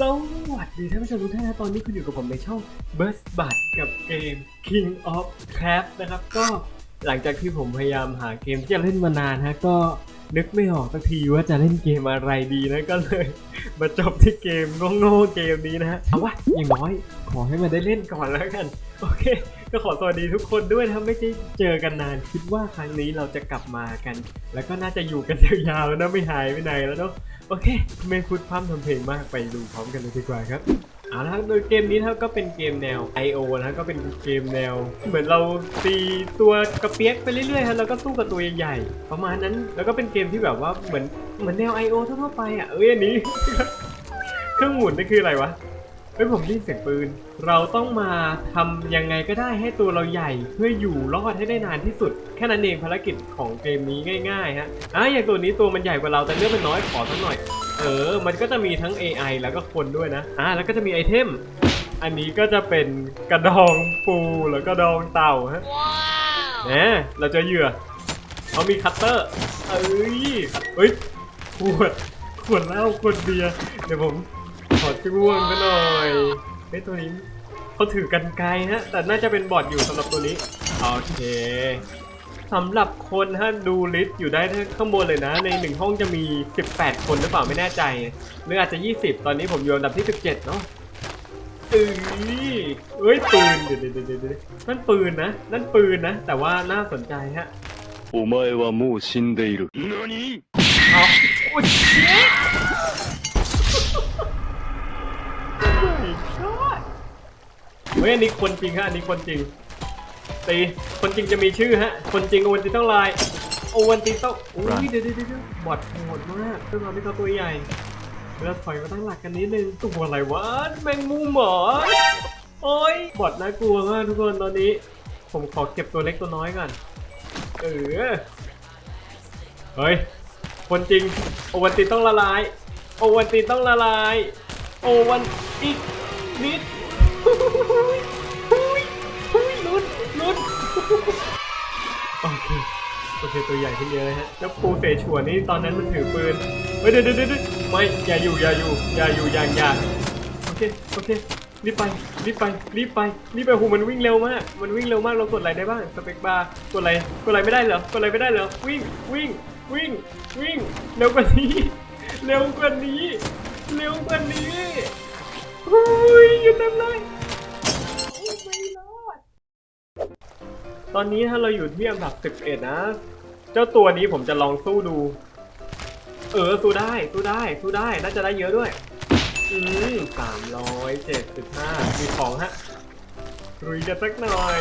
สวัสดีท่านผู้ชมทุกท่านนะตอนนี้คุณอยู่กับผมในช่อง Burst b u t กับเกม King of Craft นะครับ ก็หลังจากที่ผมพยายามหาเกมที่จะเล่นมานานฮะก็นึกไม่ออกสักทีว่าจะเล่นเกมอะไรดีนะก็เลย มาจบที่เกมโง่ๆเกมนี้นะฮะเอาวะอย่างน้อยขอให้มันได้เล่นก่อนแล้วกัน โอเค ก็ขอสวัสดีทุกคนด้วยนะครับไม่ได้เจอกันนาน คิดว่าครั้งนี้เราจะกลับมากัน แล้วก็น่าจะอยู่กันยาวๆแล้วนะไม่หายไปไหนแล้วเนาะโอเค ไม่พูดพร่ำทำเพลงมากไปดูพร้อมกันเลยดีกว่าครับเอาละโดยเกมนี้นะครับก็เป็นเกมแนว I.O. นะครับก็เป็นเกมแนว เหมือนเราตีตัวกระเปียกไปเรื่อยๆครับแล้วก็สู้กับตัวใหญ่ๆประมาณนั้นแล้วก็เป็นเกมที่แบบว่าเหมือนเหมือนแนว I.O. ทั่วๆไปอะเอ้ยอันนี้ เครื่องหมุนนี่คืออะไรวะ เฮ้ยผมได้ยินเสียงปืน เราต้องมาทำยังไงก็ได้ให้ตัวเราใหญ่ เพื่ออยู่รอดให้ได้นานที่สุด แค่นั้นเองภารกิจของเกมนี้ง่ายๆฮะอะอย่างตัวนี้ตัวมันใหญ่กว่าเราแต่เลือดมันน้อยขอสักหน่อย เออ มันก็จะมีทั้ง AI แล้วก็คนด้วยนะอ่าแล้วก็จะมีไอเทม อันนี้ก็จะเป็นกระดองปูแล้วก็ดองเต่าฮะแหมเราเจะเหยื่อเขามีคัตเตอร์เอ้ยเฮ้ยขวดขวดเหล้าขวดเบียร์เดี๋ยวผม ขอจ้วงกันหน่อยเฮ้ยตัวนี้เขาถือกันไกลฮะ แต่น่าจะเป็นบอทอยู่สำหรับตัวนี้ โอเคสำหรับคนถ้าดูลิสต์อยู่ได้ข้างบนเลยนะ ในหนึ่งห้องจะมี 18 คนหรือเปล่าไม่แน่ใจหรืออาจจะ 20 ตอนนี้ผมอยู่อันดับที่ 17 เนาะเอ้ยเอ้ยปืนเดี๋ยวเดี๋ยวเดี๋ยวเดี๋ยวนั่นปืนนะ นั่นปืนนะ แต่ว่าน่าสนใจฮะ お前はもう死んでいる。何 เอา ฮ้ยอันนี้คนจริงฮะอันนี้คนจริงตีคนจริงจะมีชื่อฮะ คนจริงโอวันติต้องลายโอวันติต้องอุ้ยเดี๋ยวเดี๋ยวเดี๋ยวบอดโหดมากด้วยความที่เขาตัวใหญ่เราถอยมาตั้งหลักกันนิดนึงตัวอะไรวะแมงมุมเหรอโอ้ยบอดน่ากลัวมากทุกคนตอนนี้ ผมขอเก็บตัวเล็กตัวน้อยก่อนเออเฮ้ยคนจริงโอวันติต้องละลาย โอวันติต้องละลาย โอวันอีกนิด โอเคตัวใหญ่ขึ้นเยอะเลยฮะ แล้วปูเสฉวนนี่ตอนนั้นมันถือปืน เฮ้ยเดี๋ยวเดี๋ยวเดี๋ยวไม่ อย่าอยู่ อย่าอยู่ อย่าอยู่อย่างอย่าโอเค โอเค รีบไป รีบไป รีบไป รีบไปหูมันวิ่งเร็วมาก มันวิ่งเร็วมากเรากดอะไรได้บ้าง สเปกบาร์ กดอะไร กดอะไรไม่ได้เหรอ กดอะไรไม่ได้เหรอ วิ่ง วิ่ง วิ่ง วิ่ง เร็วกว่านี้ เร็วกว่านี้ เร็วกว่านี้เฮ้ยอยู่เต็มเลยตอนนี้ถ้าเราอยู่ที่อันดับ 11 นะ เจ้าตัวนี้ผมจะลองสู้ดู เออสู้ได้สู้ได้สู้ได้น่าจะได้เยอะด้วย อืมสามร้อยเจ็ดสิบห้ามีของฮะรุยกันสักหน่อย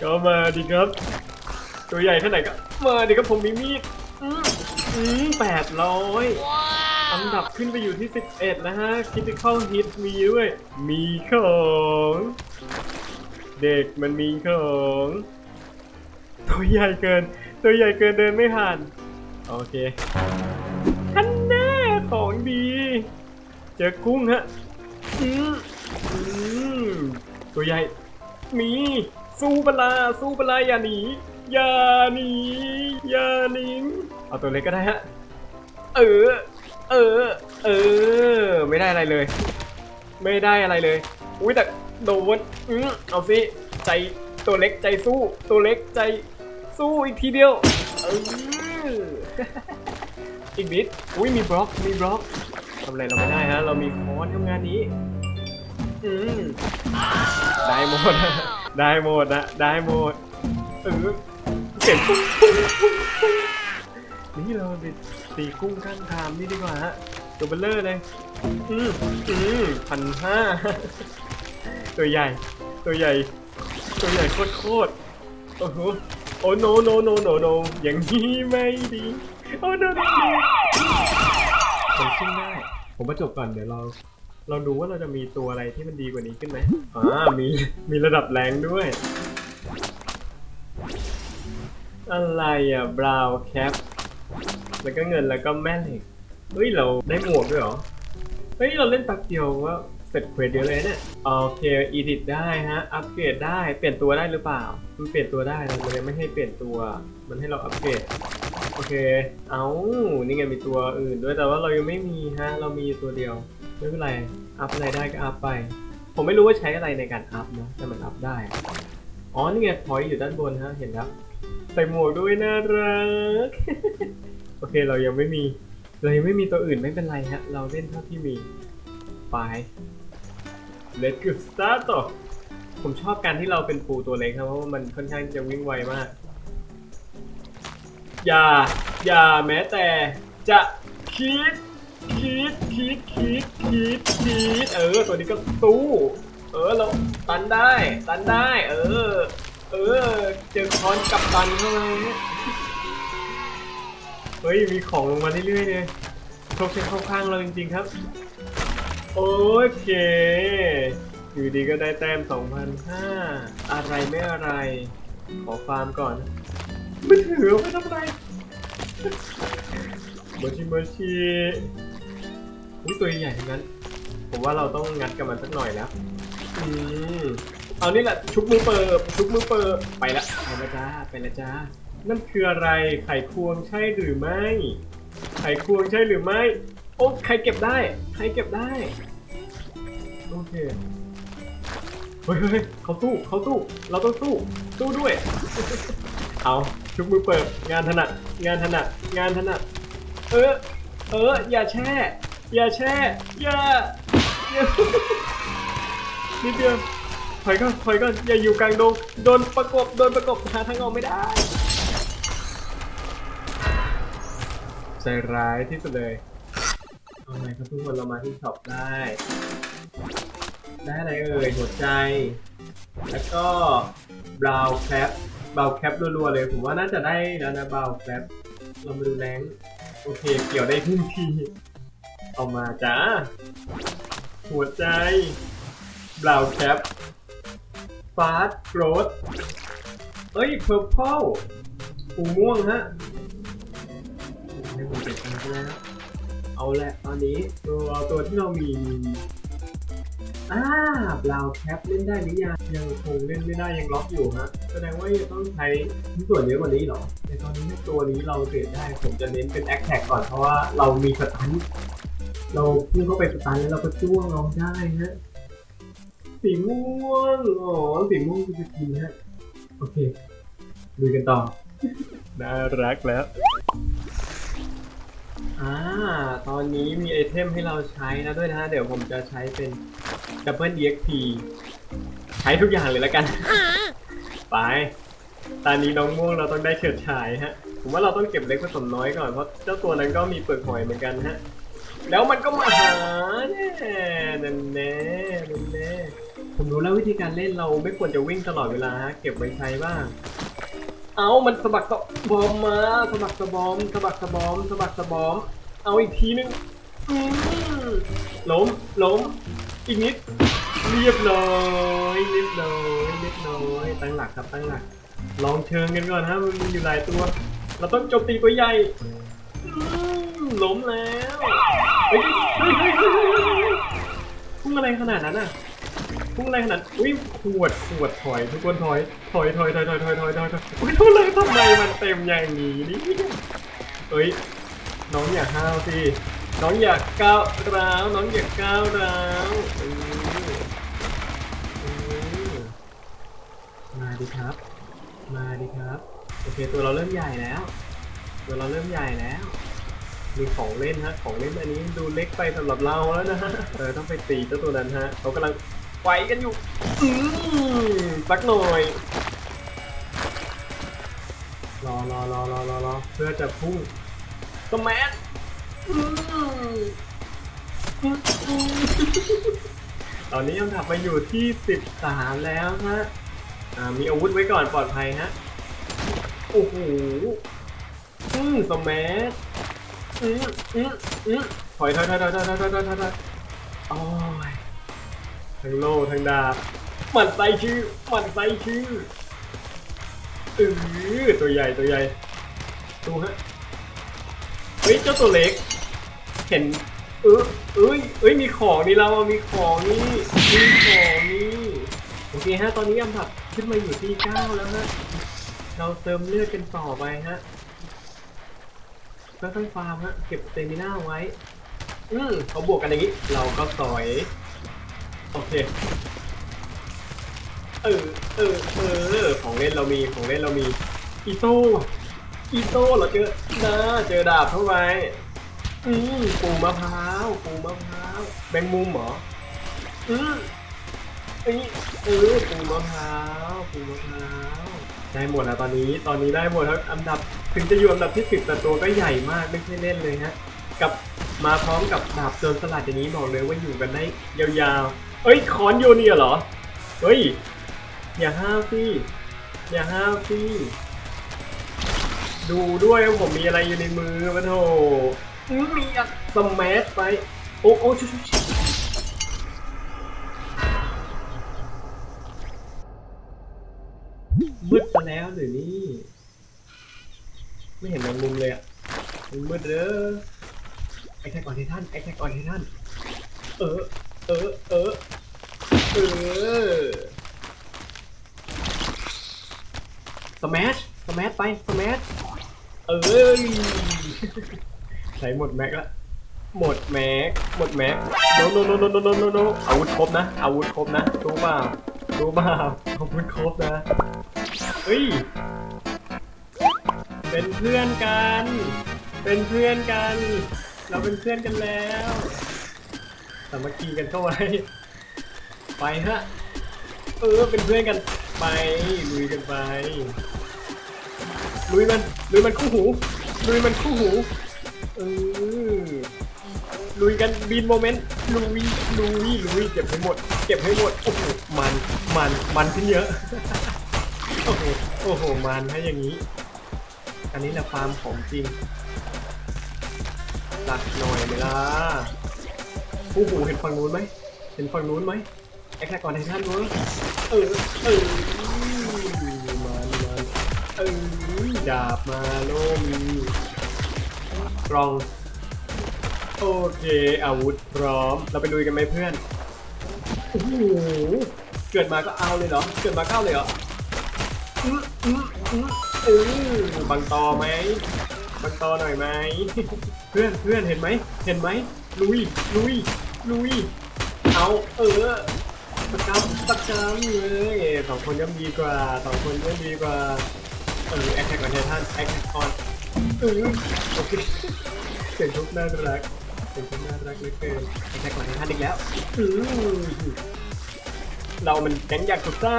ก็มาดิครับ ตัวใหญ่เท่าไหร่ก็มาดิครับผมมีมีดอืมอืมแปดร้อยอันดับขึ้นไปอยู่ที่ 11 นะฮะ Critical Hit มีด้วย มีของ เด็กมันมีของตัวใหญ่เกิน ตัวใหญ่เกินเดินไม่ผ่าน โอเคฮันแน่ของดี เจอกุ้งฮะอืมอืมตัวใหญ่ มี สู้ปลา สู้ปลาอย่าหนี อย่าหนี อย่าหนีเอาตัวเล็กก็ได้ฮะ เออ เออ เออ ไม่ได้อะไรเลย ไม่ได้อะไรเลย อุ้ยแต่ โดนอืมเอาสิ ใจตัวเล็กใจสู้ ตัวเล็กใจสู้อีกทีเดียวเอออีกนิดอุ้ยมีบล็อก มีบล็อกทำอะไรเราไม่ได้ฮะ เรามีคอนทำงานนี้ อืมได้หมด ได้หมดนะได้หมดเออเสียงปุ๊บปุ๊บปุ๊บปุ๊บนี่เราไปตีกุ้งข้างทางนี่ดีกว่าฮะตัวเบลเลอร์เลย อืมอืมพันห้า ตัวใหญ่ ตัวใหญ่ ตัวใหญ่โคตรโคตรโอ้โหโอ้โนโนโนโนโนอย่างนี้ไม่ดีโอ้โนโนผมขึ้นได้ ผมมาจบก่อนเดี๋ยวเรา เราดูว่าเราจะมีตัวอะไรที่มันดีกว่านี้ขึ้นไหมอ่ามีมีระดับแรงด้วย อะไรอะบราวแคปแล้วก็เงินแล้วก็แม่เหล็กเฮ้ยเราได้หมวกด้วยเหรอเฮ้ยเราเล่นแป๊บเดียวว่า เสร็จเควสเดียเลยเนี่ยโอเคอีดิทได้ฮะ อัปเกรดได้เปลี่ยนตัวได้หรือเปล่ามันเปลี่ยนตัวได้นะมันยังไม่ให้เปลี่ยนตัว มันให้เราอัปเกรดโอเค เอานี่ไงมีตัวอื่นด้วยแต่ว่าเรายังไม่มีฮะ เรามีตัวเดียว ไม่เป็นไร อัพอะไรได้ก็อัพไป ผมไม่รู้ว่าใช้อะไรในการอัพนะ แต่มันอัพได้ อ๋อ นี่ไงพอยต์อยู่ด้านบนฮะ เห็นแล้ว ใส่หมวกด้วยน่ารัก โอเค เรายังไม่มี เรายังไม่มีตัวอื่นไม่เป็นไรฮะ เราเล่นเท่าที่มี ไป Let's get start ต่อผมชอบการที่เราเป็นปูตัวเล็กครับเพราะว่ามันค่อนข้างจะวิ่งไวมาก อย่า อย่าแม้แต่จะคิดคิดคิดคิดคิดคิดเออ ตัวนี้ก็สู้ เออเราตันได้ ตันได้ เออ เออ เจอคอนกับตันเข้ามาเฮ้ย มีของลงมาเรื่อยๆเลยโชคชัยเข้าข้างเราจริงๆครับ โอเค อยู่ดีก็ได้แต้ม2,005อะไรไม่อะไร ขอฟาร์มก่อนไม่ถือไม่ทำไรเมอร์ชิเมอร์ชิอุ้ยตัวใหญ่ทั้งนั้น ผมว่าเราต้องงัดกับมันสักหน่อยแล้ว อืมเอานี่แหละชุบมือเปิบชุบมือเปิบไปละไปละจ้าไปละจ้านั่นคืออะไรไข่ควงใช่หรือไม่ ไข่ควงใช่หรือไม่ โอ้ใครเก็บได้ ใครเก็บได้ โอเค เฮ้ยเฮ้ยเขาสู้เขาสู้ เราต้องสู้ สู้ด้วย เอาชุบมือเปิด งานถนัด งานถนัด งานถนัด เออ เออ อย่าแช่ อย่าแช่ อย่าอย่านิดเดียวถอยก่อนถอยก่อนอย่าอยู่กลางดงโดนประกบ โดนประกบ หาทางออกไม่ได้ ใจร้ายที่สุดเลย เอาไงครับทุกคนเรามาที่ช็อปได้ ได้อะไรเอ่ยหัวใจ แล้วก็บราวแคปบราวแคปรัวๆเลย ผมว่าน่าจะได้แล้วนะบราวแคปเรามาดูแรงโอเค เกี่ยวได้ทึ่งทีเอามาจ้าหัวใจบราวแคปฟาสโกรดเอ้ยเพอร์เพลปูม่วงฮะ เอาแหละตอนนี้ตัวตัวที่เรามีอ่าบราวแคปเล่นได้หรือยังยังคงเล่นไม่ได้ยังล็อกอยู่ฮะแสดงว่ายังต้องใช้ชิ้นส่วนเยอะกว่านี้หรอในตอนนี้ตัวนี้เราเปลี่ยนได้ผมจะเน้นเป็นแอคแท็กก่อนเพราะว่าเรามีสตันเราพุ่งเข้าไปสตันแล้วเราก็จ้วงน้องได้ฮะสีม่วงอ๋อสีม่วงคือสกินฮะโอเคดูกันต่อน่ารักแล้ว อ่า ตอนนี้มีไอเทมให้เราใช้แล้วด้วยนะฮะ เดี๋ยวผมจะใช้เป็น Double EXP ใช้ทุกอย่างเลยแล้วกัน ไป ตอนนี้น้องม่วงเราต้องได้เฉิดฉายฮะ ผมว่าเราต้องเก็บเล็กผสมน้อยก่อน เพราะเจ้าตัวนั้นก็มีเปลือกหอยเหมือนกันฮะ แล้วมันก็มาหาแน่นั่นแน่นั่นแน่ผมรู้แล้ววิธีการเล่นเราไม่ควรจะวิ่งตลอดเวลาฮะ เก็บไว้ใช้บ้าง เอามันสะบักสะบอมมาสะบักสะบอมสะบักสะบอมสะบักสะบอม เอาอีกทีนึงอืมล้มล้มอีกนิด เรียบร้อยเรียบร้อยเรียบร้อยตั้งหลักครับตั้งหลัก ลองเชิงกันก่อนฮะมันมีอยู่หลายตัว เราต้องโจมตีตัวใหญ่อืมล้มแล้วเฮ้ยเฮ้ยเฮ้ยพุ่งอะไรขนาดนั้นอะ พุ่งอะไรขนาดอุ้ยขวดขวดถอยทุกคนถอยถอยถอยถอยถอยถอยถอยถอยถอยอุ้ยทุเลยทำไมมันเต็มอย่างนี้นี่เอ้ยน้องอย่าห้าวสิน้องอย่าก้าวร้าวน้องอย่าก้าวร้าวมาดิครับ มาดิครับโอเคตัวเราเริ่มใหญ่แล้ว ตัวเราเริ่มใหญ่แล้วมีของเล่นฮะของเล่นอันนี้ดูเล็กไปสำหรับเราแล้วนะฮะเออต้องไปตีเจ้าตัวนั้นฮะเขากำลัง ไฟกันอยู่ อืมสักหน่อย รอรอรอรอรอรอเพื่อจะพุ่งสมัอืมอือตอนนี้ยังถับมาอยู่ที่ 13 แล้วฮะอ่ามีอาวุธไว้ก่อนปลอดภัยฮะ โอ้โห อืมสแมัอืมอืมอืมถอยถอยถอยถอยถอยถอยถอยถอยถอยถอยโอ้ย ทั้งโล่ทั้งดาบหมันไส้ชื่อหมันไส้ชื่อเออตัวใหญ่ตัวใหญ่ดูฮะเฮ้ยเจ้าตัวเล็ก เห็นเออเอ้ยเอ้ยมีของนี่เรามีของนี่มีของนี่โอเคฮะตอนนี้อันดับขึ้นมาอยู่ที่เก้าแล้วฮะเราเติมเลือดกันต่อไปฮะก็ต้องฟาร์มฮะเก็บสเตมิน่าไว้ อืมเขาบวกกันอย่างนี้ เราก็สอย โอเค เออ เออ เออ ของเล่นเรามี ของเล่นเรามี อีโต้ อีโต้เหราเจอนะเจอดาบเข้าไปอืมปูมะพร้าว ปูมะพร้าว แบงมุมเหรอ อืมเอ้ยเออปูมะพร้าว ปูมะพร้าว ได้หมดแล้วตอนนี้ ตอนนี้ได้หมดแล้วอันดับ ถึงจะอยู่อันดับที่สิบแต่ตัวก็ใหญ่มากไม่ใช่เล่นเลยฮะ กับมาพร้อมกับดาบโจรสลัดอย่างนี้บอกเลยว่าอยู่กันได้ยาวๆ เอ้ยคอนโยเนียเหรอ เฮ้ย อย่าห้าวสิอย่าห้าวสิดูด้วยว่าผมมีอะไรอยู่ในมือมาโถอื้อมีอะสมัชไปโอ้โอ้ชุชุชุมืดซะแล้วหรือนี่ ไม่เห็นแมงมุมเลยอะมันมืดเด้อไอแท็กออนไททันไอแท็กออนไททันเออ เออ เออ เออ สมัชสมัชไป สมัชเอ้ย ใช้หมดแม็กละ หมดแม็ก หมดแม็กโนโนโนโนโนโนโนอาวุธครบนะ อาวุธครบนะรู้เปล่ารู้เปล่าอาวุธครบนะ เฮ้ย เป็นเพื่อนกัน เป็นเพื่อนกัน เราเป็นเพื่อนกันแล้ว สามัคคีกันเข้าไว้ไปฮะ เออเป็นเพื่อนกันไปลุยกันไปลุยมันลุยมันคู่หูลุยมันคู่หูเออลุยกันบีนโมเมนต์ลุยลุยลุยเก็บให้หมด เก็บให้หมดโอ้โหมันมันมันขึ้นเยอะโอ้โหโอ้โหมันให้อย่างนี้ อันนี้แหละฟามของจริงตักหน่อยไหมล่ะ โอ้โหเห็นฝั่งนู้นไหมเห็นฝั่งนู้นไหมไอ้แค่ก่อนไอ้ท่านนู้นเออเออมันมันเออดาบมาโลมีกรอง โอเค อาวุธพร้อม เราไปลุยกันไหมเพื่อนโอ้โหเกิดมาก็เอาเลยเหรอ เกิดมาก็เอาเลยเหรออืออืออือเออบังตอไหมบังตอหน่อยไหมเพื่อนเพื่อนเห็นไหมเห็นไหม ลุย ลุย ลุย เอาเออสกรรมสกรรมเลยสองคนย่อมดีกว่าสองคนย่อมดีกว่า เออแอคแท็กออนเททันแอคแท็กออนเออโอเคเสียงทุกน่ารักเสียงทุกน่ารักเหลือเกินแอคแท็กออนเททันอีกแล้วอือเรามันแก๊งอยากกุดซ่า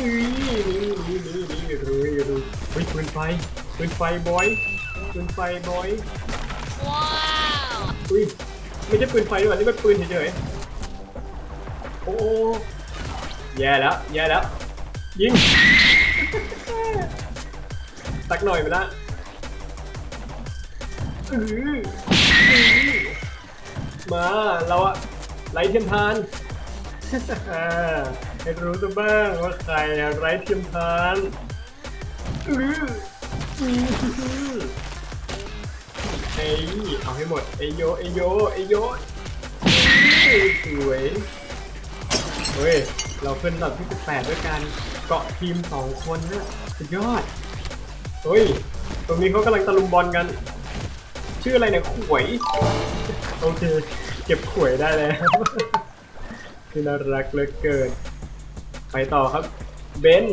อุ้ยนี่นี่นี่นี่รุยรุยเฮ้ยปืนไฟปืนไฟบอยปืนไฟบอย อุ้ยไม่ใช่ปืนไฟด้วยนี่มันปืนเฉยๆโอ้แย่แล้วแย่แล้ว ยิงสักหน่อยไปละมาเราอะไร้เทียมทานให้รู้ซะบ้างว่าใครไร้เทียมทานอือ อื้อเอ้ยเอาให้หมดเอโยเอโยเอโยสวยเฮ้ยเราขึ้นอันดับที่18ด้วยกันเกาะทีม2คนนะสุดยอดเฮ้ยตรงนี้เขากำลังตะลุมบอลกัน ชื่ออะไรเนี่ยขวยโอเค เก็บขวยได้แล้วคือน่ารักเหลือเกิน ไปต่อครับ เบน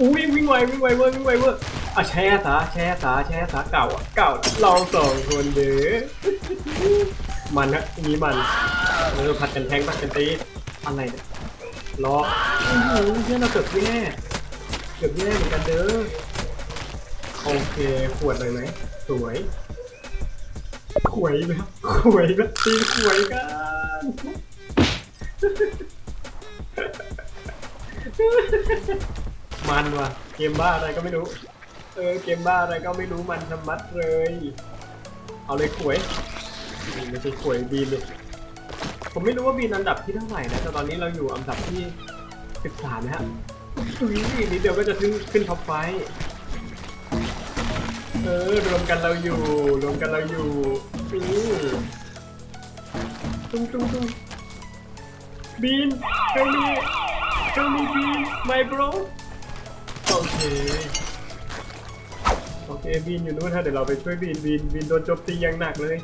อุ้ยวิ่งไววิ่งไวเวอร์วิ่งไวเวอร์ อะแช่สาแช่สาแช่สาเก่าอะเก่าลองสองคนเด้อมันฮะอันนี้มันเออผัดกันแทงผัดกันตีอะไรเนี่ยรออื้อหือเพื่อนเราเกือบแย่เกือบแย่เหมือนกันเด้อโอเคขวดเลยไหมสวยขวยไหมครับขวยแบบตีขวยกันมันว่ะเกมบ้าอะไรก็ไม่รู้ เออเกมบ้าอะไรก็ไม่รู้มันทำมัดเลย เอาเลยขวยนี่ไม่ใช่ขวยบีนเลยผมไม่รู้ว่าบีนอันดับที่เท่าไหร่นะแต่ตอนนี้เราอยู่อันดับที่ 13 นะฮะอุ้ยนิดเดียวก็จะขึ้นขึ้นท็อปไฟเออรวมกันเราอยู่รวมกันเราอยู่อือตุ้งตุ้งตุ้งบีนเฮลมีเฮลมีบีน my bro โอเคโอเค บีนอยู่นู้นฮะเดี๋ยวเราไปช่วยบีนบีนบีนโดนโจมตีอย่างหนักเลย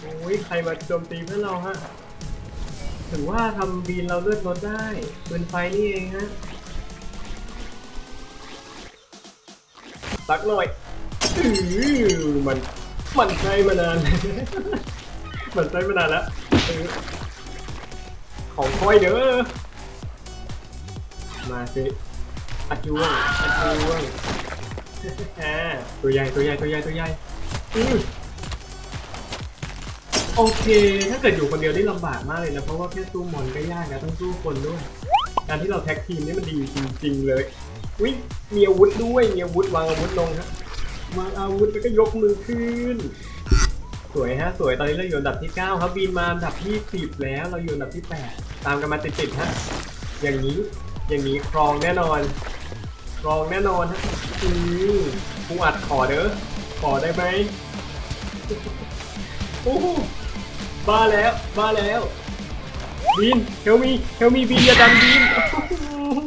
โอ้ยใครมาโจมตีเพื่อนเราฮะถึงว่าทำบีนเราเลือดลดได้ปืนไฟนี่เองฮะตักหน่อยมันมันใช้มานานมันใช้มานานแล้วอของค่อยเด้อมาสิอาจวงอาจวง อ่าตัวใหญ่ตัวใหญ่ตัวใหญ่ตัวใหญ่อือโอเค ถ้าเกิดอยู่คนเดียวนี่ลำบากมากเลยนะ เพราะว่าแค่สู้มอนก็ยากนะต้องสู้คนด้วย การที่เราแท็กทีมนี่มันดีจริงๆเลยวิมีอาวุธด้วยมีอาวุธวางอาวุธลงครับวางอาวุธแล้วก็ยกมือขึ้น สวยฮะ สวยตอนนี้เราอยู่อันดับที่ 9 ครับบินมาอันดับที่ 10 แล้วเราอยู่อันดับที่ 8 ตามกันมาติดๆฮะอย่างนี้อย่างนี้ครองแน่นอน ลองแน่นอนฮะอือผู้อัดขอเด้อ ขอได้ไหมโอ้โหบ้าแล้ว บ้าแล้วบินเฮลมีเฮลมีบินอย่าดันบินโ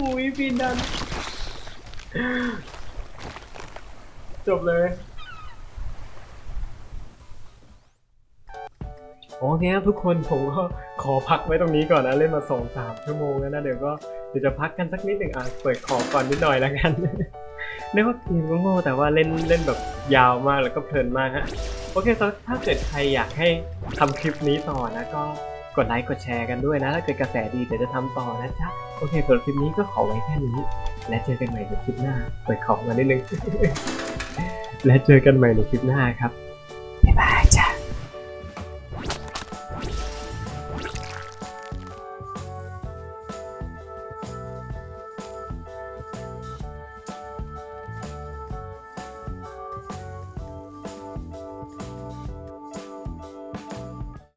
อ้ยบินดัน จบเลย โอเคครับทุกคนผมก็ขอพักไว้ตรงนี้ก่อนนะเล่นมาสองสามชั่วโมงแล้วนะเดี๋ยวก็เดี๋ยวจะพักกันสักนิดหนึ่งอะเปิดของก่อนนิดหน่อยแล้วกันเรียกว่าเกมก็โง่แต่ว่าเล่นเล่นแบบยาวมากแล้วก็เพลินมากฮะโอเคถ้าเกิดใครอยากให้ทำคลิปนี้ต่อนะก็กดไลค์กดแชร์กันด้วยนะถ้าเกิดกระแสดีเดี๋ยวจะทำต่อนะจ๊ะโอเคสำหรับคลิปนี้ก็ขอไว้แค่นี้ และเจอกันใหม่ในคลิปหน้าเปิดของมานิดนึงและเจอกันใหม่ในคลิปหน้าครับบ๊ายบาย